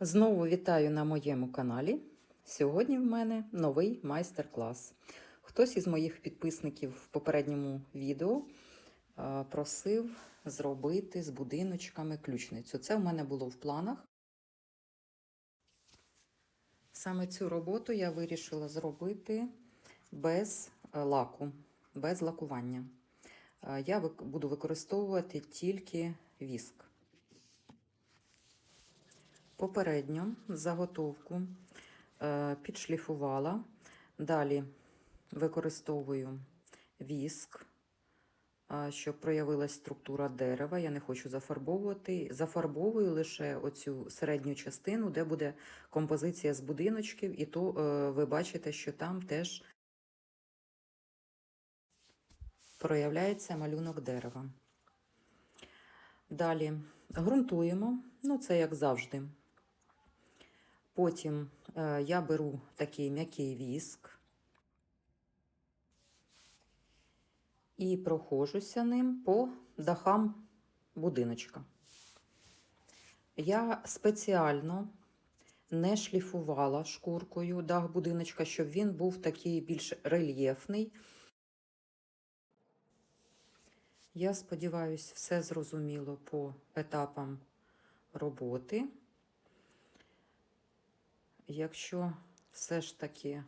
Знову вітаю на моєму каналі. Сьогодні в мене новий майстер-клас. Хтось із моїх підписників в попередньому відео просив зробити з будиночками ключницю. Це в мене було в планах. Саме цю роботу я вирішила зробити без лаку, без лакування. Я буду використовувати тільки віск. Попередньо заготовку е, підшліфувала. Далі використовую віск, е, щоб проявилась структура дерева. Я не хочу зафарбовувати. Зафарбовую лише оцю середню частину, де буде композиція з будиночків, і то е, ви бачите, що там теж проявляється малюнок дерева. Далі ґрунтуємо, ну це як завжди. Потім е, я беру такий м'який віск і прохожуся ним по дахам будиночка. Я спеціально не шліфувала шкуркою дах будиночка, щоб він був такий більш рельєфний. Я сподіваюся, все зрозуміло по етапам роботи. Якщо все ж таки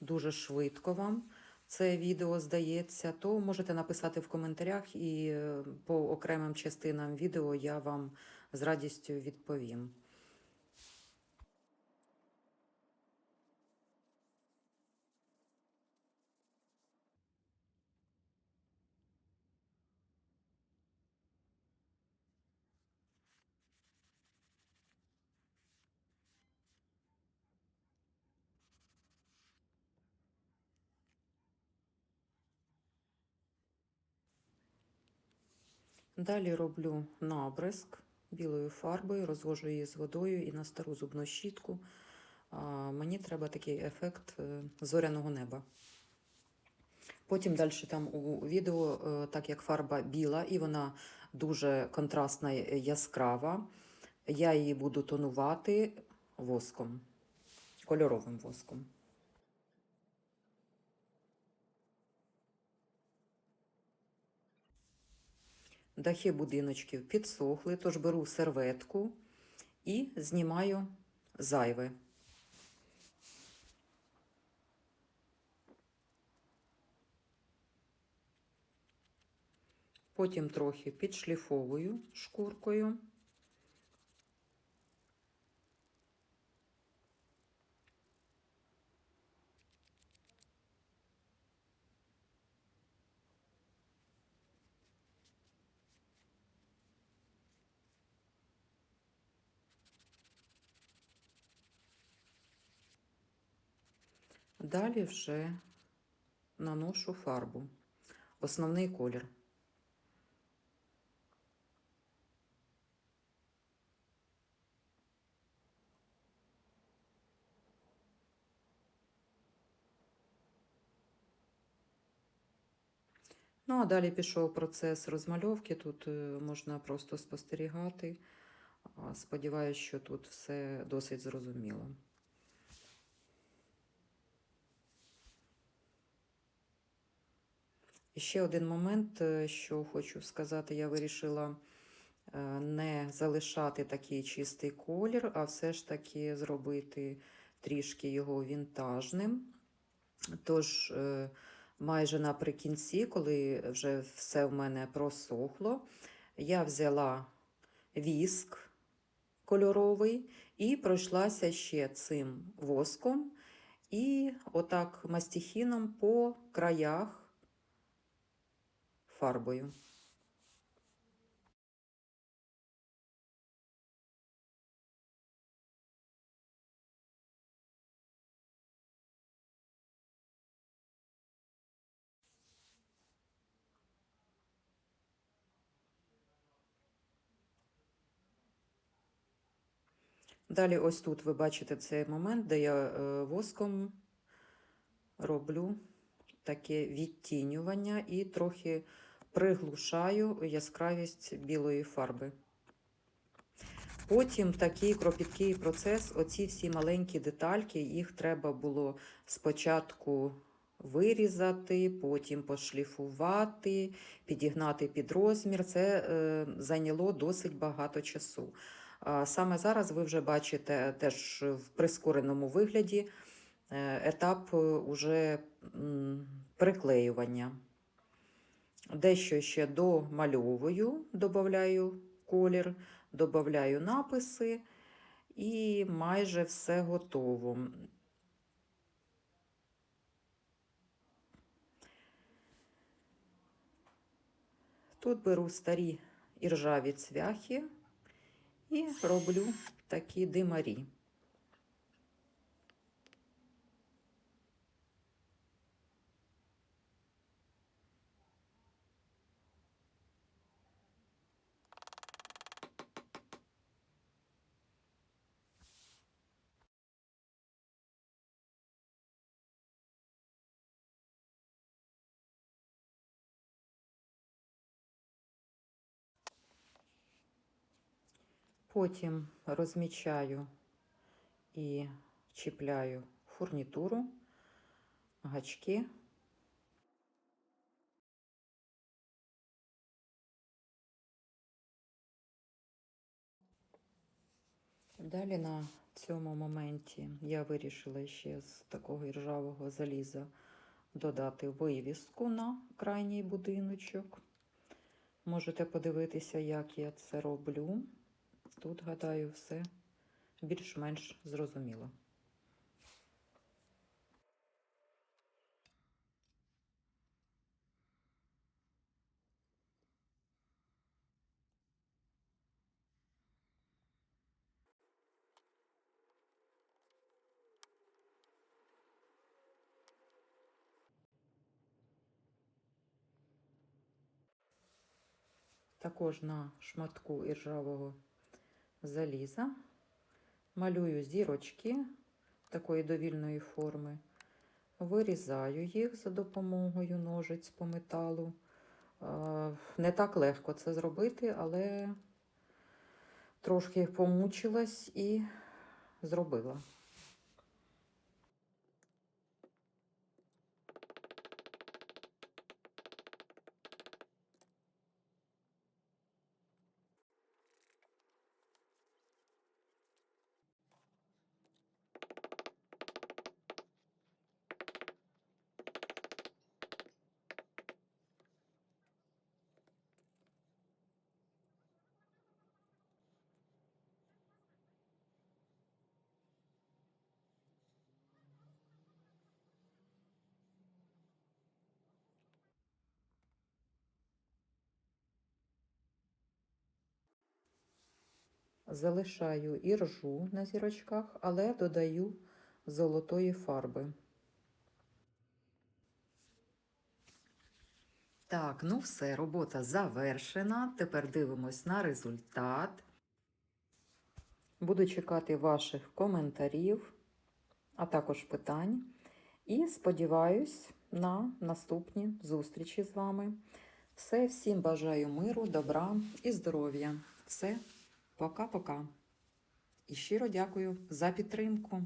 дуже швидко вам це відео здається, то можете написати в коментарях і е, по окремим частинам відео я вам з радістю відповім. Далі роблю набризк білою фарбою, розвожу її з водою і на стару зубну щітку. Мені треба такий ефект е, зоряного неба. Потім далі там у відео, е, так як фарба біла і вона дуже контрастна і яскрава, я її буду тонувати воском, кольоровим воском. Дахи будиночків підсохли, тож беру серветку і знімаю зайве. Потім трохи підшліфовую шкуркою. Далі вже наношу фарбу, основний колір. Ну, а далі пішов процес розмальовки. Тут е, можна просто спостерігати. А, Сподіваюсь, що тут все досить зрозуміло. Ще один момент, е, що хочу сказати, я вирішила е, не залишати такий чистий колір, а все ж таки зробити трішки його вінтажним. Тож, е, майже наприкінці, коли вже все в мене просохло, я взяла віск кольоровий і пройшлася ще цим воском, і отак мастихіном по краях фарбою. Далі, ось тут ви бачите цей момент, де я е, воском роблю таке відтінювання і трохи приглушаю яскравість білої фарби. Потім такий кропіткий процес, оці всі маленькі детальки, їх треба було спочатку вирізати, потім пошліфувати, підігнати під розмір. Це е, зайняло досить багато часу. А Саме зараз ви вже бачите теж в прискореному вигляді е, етап е, уже приклеювання. Дещо ще домальовую, додаю колір, додаю написи і майже все готово. Тут беру старі іржаві цвяхи і роблю такі димарі. Потім розмічаю і чіпляю фурнітуру, гачки. Далі на цьому моменті я вирішила ще з такого іржавого заліза додати вивіску на крайній будиночок. Можете подивитися, як я це роблю. Тут, гадаю, все більш-менш зрозуміло. Також на шматку іржавого заліза малюю зірочки такої довільної форми, вирізаю їх за допомогою ножиць по металу. Не так легко це зробити, але трошки помучилась і зробила. Залишаю іржу на зірочках, але додаю золотої фарби. Так, ну все, робота завершена. Тепер дивимось на результат. Буду чекати ваших коментарів, а також питань. І сподіваюсь на наступні зустрічі з вами. Все, всім бажаю миру, добра і здоров'я. Все, пока-пока. І щиро дякую за підтримку.